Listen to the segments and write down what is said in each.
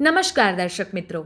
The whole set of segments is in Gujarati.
નમસ્કાર દર્શક મિત્રો.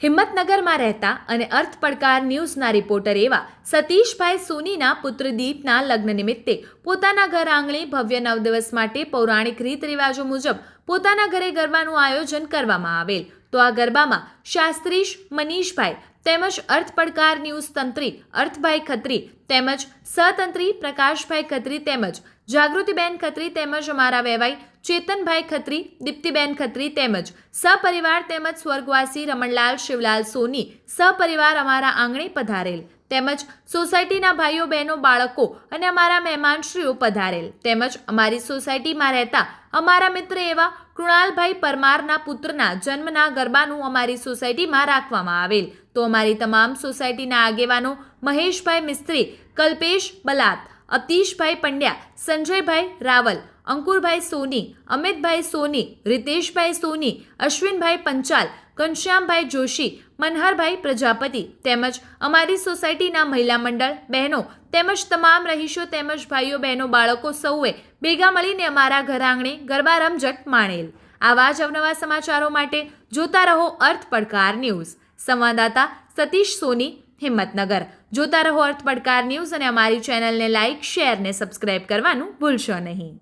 હિંમતનગરમાં રહેતા અને અર્થ પડકાર ન્યૂઝના રિપોર્ટર એવા સતીશભાઈ સોનીના પુત્ર દીપના લગ્ન નિમિત્તે પોતાના ઘર આંગણે ભવ્ય નવ દિવસ માટે પૌરાણિક રીત રિવાજો મુજબ પોતાના ઘરે ગરબાનું આયોજન કરવામાં આવેલ. તો આ ગરબામાં શાસ્ત્રીશ મનીષભાઈ તેમજ અર્થ પડકાર ન્યૂઝ તંત્રી અર્થભાઈ ખત્રી તેમજ સતંત્રી પ્રકાશભાઈ ખત્રી તેમજ જાગૃતિબેન ખત્રી તેમજ અમારા વેવાઈ ચેતનભાઈ ખત્રી, દીપ્તિબેન ખત્રી તેમજ સપરિવાર તેમજ સ્વર્ગવાસી રમણલાલ શિવલાલ સોની સપરિવાર અમારા આંગણે પધારેલ તેમજ સોસાયટીના ભાઈઓ, બહેનો, બાળકો અને અમારા મહેમાનશ્રીઓ પધારેલ તેમજ અમારી સોસાયટીમાં રહેતા અમારા મિત્ર એવા કૃણાલભાઈ પરમારના પુત્રના જન્મના ગરબાનું અમારી સોસાયટીમાં રાખવામાં આવેલ. તો અમારી તમામ સોસાયટીના આગેવાનો મહેશભાઈ મિસ્ત્રી, કલ્પેશ બલાત, અતીશભાઈ પંડ્યા, સંજયભાઈ રાવલ અંકુરભાઈ સોની, અમિતભાઈ સોની, રિતેશભાઈ સોની, અશ્વિનભાઈ પંચાલ, ઘનશ્યામભાઈ જોશી, મનહરભાઈ પ્રજાપતિ તેમજ અમારી સોસાયટીના મહિલા મંડળ બહેનો તેમજ તમામ રહીશો તેમજ ભાઈઓ બહેનો બાળકો સૌએ ભેગા મળીને અમારા ઘર આંગણે ગરબા રમઝટ માણેલ. આવા જ અવનવા સમાચારો માટે જોતા રહો અર્થ પડકાર ન્યૂઝ. સંવાદદાતા સતીશ સોની, હિંમતનગર. જોતા રહો અર્થ પડકાર ન્યૂઝ અને અમારી ચેનલને લાઇક શેર ને સબસ્ક્રાઇબ કરવાનું ભૂલશો નહીં.